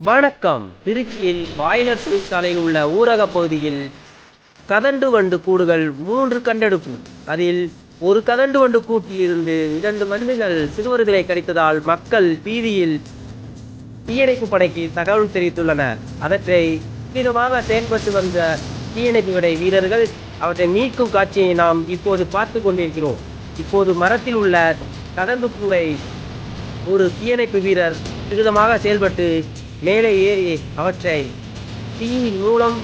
வணக்கம். திருச்சியில் பாய்லர் தொழிற்சாலையில் உள்ள ஊரக பகுதியில் கதண்டு வண்டு கூடுகள் மூன்று கண்டெடுப்பு. அதில் ஒரு கதண்டு வண்டு கூட்டில் இருந்து இரண்டு மருந்துகள் சிறுவர்களை கடித்ததால் மக்கள் பீதியில் தீயணைப்பு படைக்கு தகவல் தெரிவித்துள்ளனர் அவற்றை தீவிரமாக செயல்பட்டு வந்த தீயணைப்பு படை வீரர்கள் அவற்றை மீட்கும் காட்சியை நாம் இப்போது பார்த்து கொண்டிருக்கிறோம். இப்போது மரத்தில் உள்ள கதந்து பூவை ஒரு தீயணைப்பு வீரர் விகிதமாக செயல்பட்டு மேலே ஏறி அவற்றை தீயின் மூலம்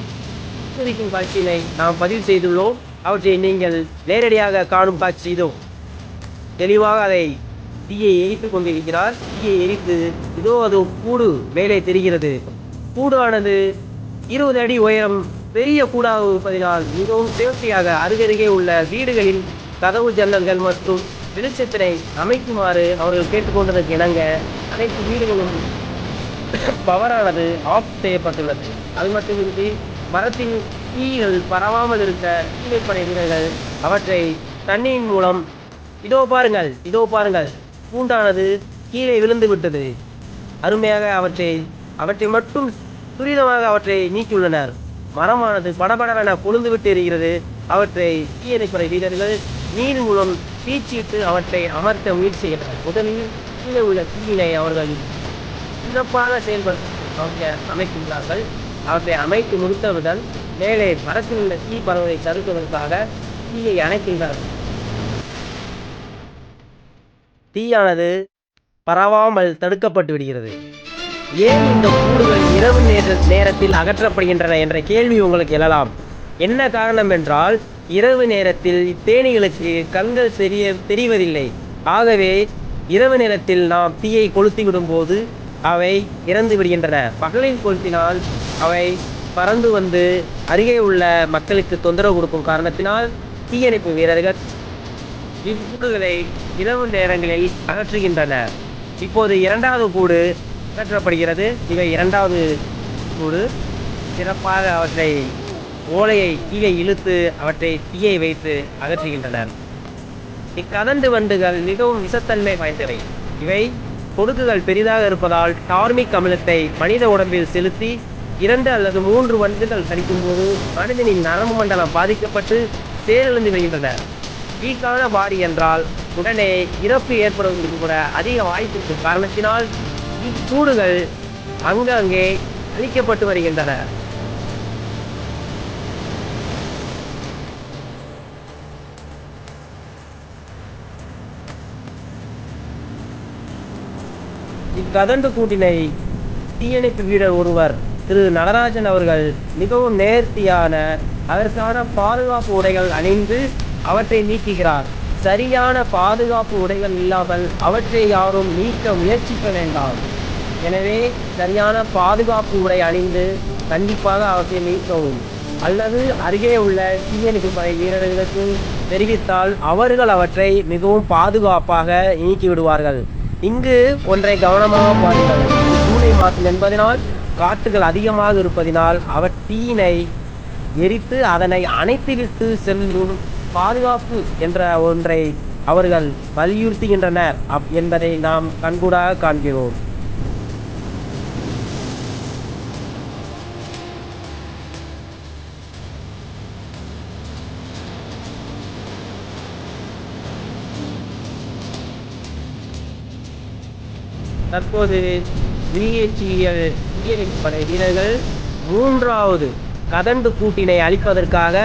சுத்தரிக்கும் காட்சியினை நாம் பதிவு செய்துள்ளோம். அவற்றை நீங்கள் நேரடியாக காணும் காட்சி இதோ. தெளிவாக அதை தீயை எரித்துக் கொண்டிருக்கிறார். தீயை எரித்து இதோ அது கூடு மேலே தெரிகிறது. கூடானது இருபது அடி உயரம் பெரிய கூடாக இருப்பதினால் மிகவும் சேஃப்டியாக அருகருகே உள்ள வீடுகளில் கதவு ஜன்னல்கள் மற்றும் வெளிச்சத்தினை அமைக்குமாறு அவர்கள் கேட்டுக்கொண்டதற்கு இணங்க அனைத்து வீடுகளும் பவரானது ஆஃப் செய்யப்பட்டுள்ளது. அது மட்டுமின்றி மரத்தின் தீகள் பரவாமல் இருக்க தீமைப்படை வீரர்கள் அவற்றை தண்ணியின் மூலம் இதோ பாருங்கள் இதோ பாருங்கள் பூண்டானது கீழே விழுந்து விட்டது. அருமையாக அவற்றை அவற்றை மட்டும் துரிதமாக அவற்றை நீக்கியுள்ளனர். மரமானது படபடவென கொழுந்து விட்டு எரிகிறது. அவற்றை தீயணைப்படை வீரர்கள் நீர் மூலம் பீச்சிட்டு அவற்றை அமர்த்த முயற்சி செய்கிறார் முதலில் கீழே உள்ள தீயினை அவர்கள் சிறப்பாக செயல்பட்டு அவங்க அமைக்கின்றார்கள். அவற்றை அமைத்து முடித்தவுடன் மேலே மரத்தில் உள்ள தீ பரவலை தடுப்பதற்காக தீயை அணைக்கின்றார்கள் தீயானது பரவாமல் தடுக்கப்பட்டு விடுகிறது. ஏன் இந்த கூடுகள் இரவு நேர நேரத்தில் அகற்றப்படுகின்றன என்ற கேள்வி உங்களுக்கு எழலாம். என்ன காரணம் என்றால் இரவு நேரத்தில் இத்தேனிகளுக்கு கண்கள் தெரிய தெரிவதில்லை. ஆகவே இரவு நேரத்தில் நாம் தீயை கொளுத்தி விடும்போது அவை இறந்து விடுகின்றன. பகலில் கொளுத்தினால் அவை பறந்து வந்து அருகே உள்ள மக்களுக்கு தொந்தரவு கொடுக்கும் காரணத்தினால் தீயணைப்பு வீரர்கள் இக்கூடுகளை இரவு நேரங்களில் அகற்றுகின்றனர் இப்போது இரண்டாவது கூடு அகற்றப்படுகிறது. இவை இரண்டாவது கூடு. சிறப்பாக அவற்றை ஓலையை கீழே இழுத்து அவற்றை தீயை வைத்து அகற்றுகின்றனர். இக்கதண்டு வண்டுகள் மிகவும் விஷத்தன்மை வாய்ந்தவை. இவை கொடுக்குகள் பெரிதாக இருப்பதால் டார்மிக் அமிலத்தை மனித உடம்பில் செலுத்தி இரண்டு அல்லது மூன்று வண்டுகள் கடிக்கும்போது மனிதனின் நரம்பு மண்டலம் பாதிக்கப்பட்டு செயலிழந்து வருகின்றன வீக்கான பாடி என்றால் உடனே இறப்பு ஏற்படுவதற்கு கூட அதிக வாய்ப்பு இருக்கும் காரணத்தினால் இக்கூடுகள் அங்கங்கே அழிக்கப்பட்டு வருகின்றன. கதண்டு கூட்டினை தீயணைப்பு வீரர் ஒருவர் திரு நடராஜன் அவர்கள். மிகவும் நேர்த்தியான அதற்கான பாதுகாப்பு உடைகள் அணிந்து அவற்றை நீக்குகிறார். சரியான பாதுகாப்பு உடைகள் இல்லாமல் அவற்றை யாரும் நீக்க முயற்சிக்க வேண்டாம். எனவே சரியான பாதுகாப்பு உடை அணிந்து கண்டிப்பாக அவற்றை நீக்கவும். அல்லது அருகே உள்ள தீயணைப்பு படை வீரர்களுக்கு தெரிவித்தால் அவர்கள் அவற்றை மிகவும் பாதுகாப்பாக நீக்கிவிடுவார்கள். இங்கு ஒன்றை கவனமாக பாருங்கள். ஜூலை மாதம் என்பதனால் காற்றுகள் அதிகமாக இருப்பதினால் அவர் தீயினை எரித்து அதனை அணைத்துவிட்டு செல்லும் பாதுகாப்பு என்ற ஒன்றை அவர்கள் வலியுறுத்துகின்றனர் அப் என்பதை நாம் கண்கூடாக காண்கிறோம். தற்போது விஎச்சிஎல் படை வீரர்கள் மூன்றாவது கதண்டு கூட்டினை அழிப்பதற்காக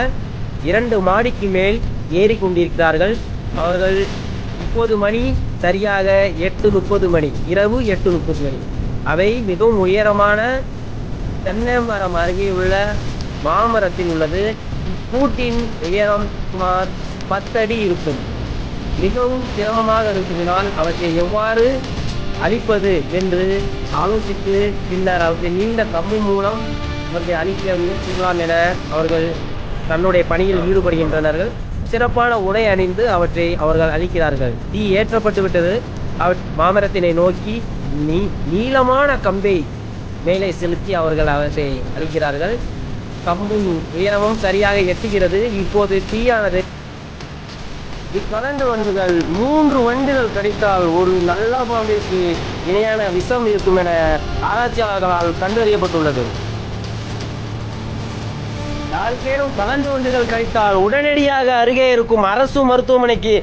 இரண்டு மாடிக்கு மேல் ஏறிக்கொண்டிருக்கிறார்கள் அவர்கள் முப்பது மணி சரியாக எட்டு முப்பது மணி இரவு எட்டு முப்பது மணி. அவை மிகவும் உயரமான தென்னை மரம் அருகே உள்ள மாமரத்தில் உள்ளது. கூட்டின் உயரம் சுமார் பத்தடி இருக்கும். மிகவும் சிரமமாக இருப்பதனால் அவற்றை எவ்வாறு அழிப்பது என்று ஆலோசித்து பின்னர் அவற்றை நீண்ட கம்பு மூலம் அவற்றை அழிக்க முயற்சிக்கலாம் என அவர்கள் தன்னுடைய பணியில் ஈடுபடுகின்றனர்கள். சிறப்பான உடை அணிந்து அவற்றை அவர்கள் அழிக்கிறார்கள். தீ ஏற்றப்பட்டு விட்டது. அவ் மாமரத்தினை நோக்கி நீ நீளமான கம்பை மேலே செலுத்தி அவர்கள் அவற்றை அழிக்கிறார்கள். கம்பும் உயரமும் சரியாக எட்டுகிறது. இப்போது தீயானது இக்கரண்டு வண்டுகள் மூன்று வண்டுகள் கிடைத்தால் ஒரு நல்ல பாம்பிற்கு இணையான விஷம் இருக்கும் என ஆராய்ச்சியாளர்களால் கண்டறியப்பட்டுள்ளது. யாருக்கேனும் கலந்து வண்டுகள் கடித்தால் உடனடியாக அருகே இருக்கும் அரசு மருத்துவமனைக்கு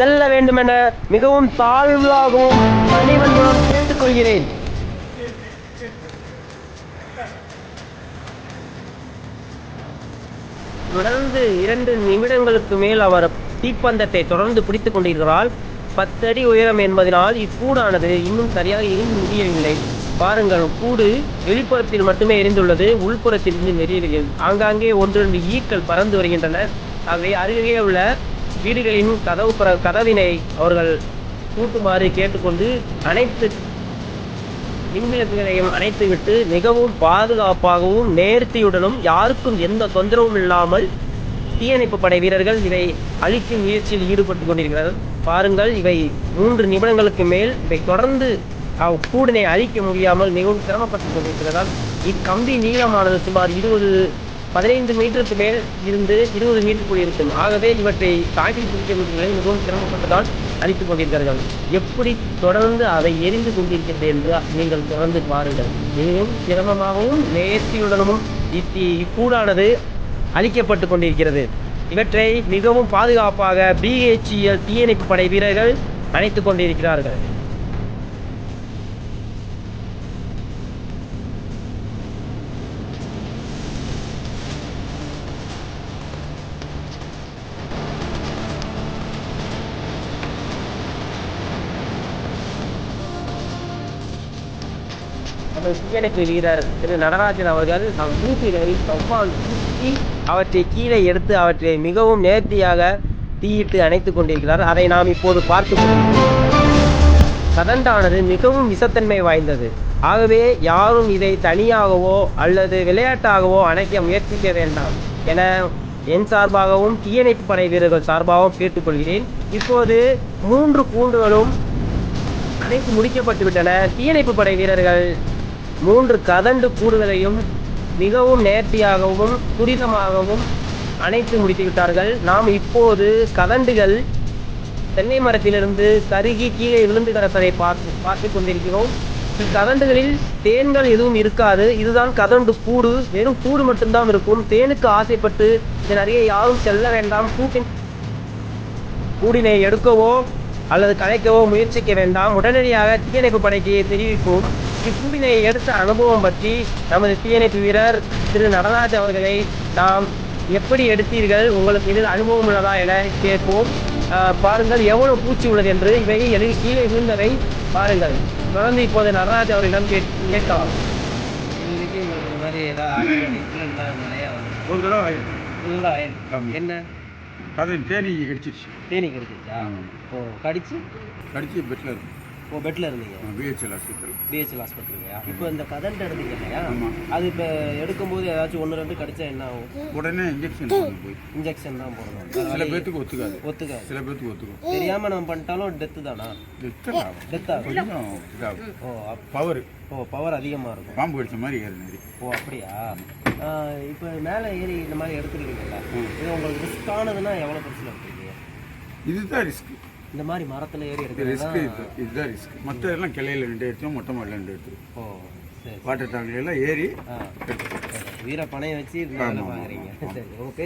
செல்ல வேண்டும் என மிகவும் தாழ்வாகவும் பணிவன்புடன் கேட்டுக்கொள்கிறேன். தொடர்ந்து இரண்டு நிமிடங்களுக்கு மேல் அவர் தீப்பந்தத்தை தொடர்ந்து பிடித்துக் கொண்டிருக்கிறாள். பத்தடி உயரம் என்பதனால் இக்கூடானது இன்னும் சரியாக எரிந்து முடியவில்லை. பாருங்கள் கூடு வெளிப்புறத்தில் மட்டுமே எரிந்துள்ளது உள்புறத்தில் இருந்து எரியவில்லை. ஆங்காங்கே ஒன்றிரண்டு ஈக்கள் பறந்து வருகின்றன. ஆகவே அருகே உள்ள வீடுகளின் கதவு புற- கதவினை அவர்கள் கூட்டுமாறு கேட்டுக்கொண்டு அனைத்து மின்விளக்குகளையும் அணைத்துவிட்டு மிகவும் பாதுகாப்பாகவும் நேர்த்தியுடனும் யாருக்கும் எந்த தொந்தரவும் இல்லாமல் தீயணைப்பு படை வீரர்கள் இவை அழிக்கும் முயற்சியில் ஈடுபட்டு கொண்டிருக்கிறார்கள். பாருங்கள் இவை மூன்று நிமிடங்களுக்கு மேல் இவை தொடர்ந்து அவ் கூடினை அழிக்க முடியாமல் மிகவும் சிரமப்பட்டு கொண்டிருக்கிறதால் இக்கம்பி நீளமானது சுமார் இருபது பதினைந்து மீட்டருக்கு மேல் இருந்து இருபது மீட்டருக்குள் இருக்கும். ஆகவே இவற்றை தாக்கி பிடிக்க மிகவும் சிரமப்பட்டதால் அழித்துக் கொண்டிருக்கிறார்கள். எப்படி தொடர்ந்து அதை எரிந்து கொண்டிருக்கிறது என்று நீங்கள் தொடர்ந்து பாருங்கள். மிகவும் சிரமமாகவும் நேர்த்தியுடனும் இத்தி இக்கூடானது அளிக்கப்பட்டு கொண்டிருக்கிறது. இவற்றை மிகவும் பாதுகாப்பாக பிஹெச்இஎல் தீயணைப்பு படை வீரர்கள் அணைத்து கொண்டிருக்கிறார்கள். நமது வீரர் திரு நடராஜன் அவர்கள் நம் வீட்டினை சவ்வால் சுற்றி அவற்றை கீழே எடுத்து அவற்றை மிகவும் நேர்த்தியாக தீயிட்டு அணைத்துக் கொண்டிருக்கிறார். அதை நாம் இப்போது பார்த்து சதண்டானது மிகவும் விஷத்தன்மை வாய்ந்தது. ஆகவே யாரும் இதை தனியாகவோ அல்லது விளையாட்டாகவோ அணைக்க முயற்சிக்க வேண்டாம் என என் சார்பாகவும் தீயணைப்பு படை வீரர்கள் சார்பாகவும் கேட்டுக்கொள்கிறேன். இப்போது மூன்று கூண்டுகளும் அனைத்து முடிக்கப்பட்டு விட்டன தீயணைப்பு படை வீரர்கள் மூன்று கதண்டு கூடுதலையும் மிகவும் நேர்த்தியாகவும் துரிதமாகவும் அணைத்து முடித்து விட்டார்கள். நாம் இப்போது கதண்டுகள் தென்னை மரத்திலிருந்து கருகி கீழே விழுந்து கிடப்பதை பார்த்து பார்த்து கொண்டிருக்கிறோம். கதண்டுகளில் தேன்கள் எதுவும் இருக்காது. இதுதான் கதண்டு கூடு. வெறும் கூடு மட்டும்தான் இருக்கும். தேனுக்கு ஆசைப்பட்டு இதன் அருகே யாரும் செல்ல வேண்டாம். கூட்டின் கூடினை எடுக்கவோ அல்லது கலைக்கவோ முயற்சிக்க வேண்டாம். உடனடியாக தீயணைப்பு படைக்கு தெரிவிப்போம். இக்கூடினை எடுத்த அனுபவம் பற்றி நமது தீயணைப்பு வீரர் திரு நடராஜ் அவர்களை நாம் எப்படி எடுத்தீர்கள்? உங்களுக்கு இதில் அனுபவம் உள்ளதா என கேட்போம். பாருங்கள் எவ்வளவு பூச்சி உள்ளது என்று இவை எழுதி கீழே விழுந்ததை பாருங்கள். தொடர்ந்து இப்போது நடராஜ் அவர்களிடம் கேட் கேட்கலாம். என்ன? அது தேனி கடிச்சிருச்சு. தேனி கடிச்சிச்சா ஓ கடிச்சு? கடிச்சு பெட்டில் இருக்கும் ஓ பெட்டில் இருந்தீங்க? பிஹெச்எல் ஹாஸ்பிட்டல் பிஹெச்எல் ஹாஸ்பிட்டல்லையா இப்போ இந்த கதண்ட் எடுத்தீங்க இல்லையா? அது இப்போ எடுக்கும்போது ஏதாச்சும் ஒன்று ரெண்டு கடிச்சா என்ன ஆகும்? உடனே இன்ஜெக்ஷன் போய். இன்ஜெக்ஷன் தான் போடணும். சில பேர்த்துக்கு ஒத்துக்காது. ஒத்துக்காது. சில பேர்த்துக்கு ஒத்துக்கும் தெரியாம நம்ம பண்ணிட்டாலும் டெத்து தானா? ஆகும் டெத் ஆகும் ஓ பவர் ஓ பவர் அதிகமாக இருக்கும். பாம்பு கடிச்ச மாதிரி ஏறு நெறி ஓ அப்படியா? இப்போ மேலே ஏறி இந்த மாதிரி எடுத்துருக்கீங்கல்ல இது உங்களுக்கு ரிஸ்க்கானதுன்னா எவ்வளோ பெருசில் எடுத்துருக்கீங்க இதுதான் ரிஸ்க் இந்த மாதிரி மரத்தில் ஏறி எடுக்கிறது ரிஸ்க் இது இதுதான் ரிஸ்க் மற்ற எல்லாம் கிளையில ரெண்டு எடுத்தோம் மொட்டை மாடல ரெண்டு எடுத்துரும் ஓ சரி. வாட்டர் டேங்க்ல எல்லாம் ஏறி வீர பணையை வச்சு இந்த வேலை பார்க்குறீங்க சரி ஓகே.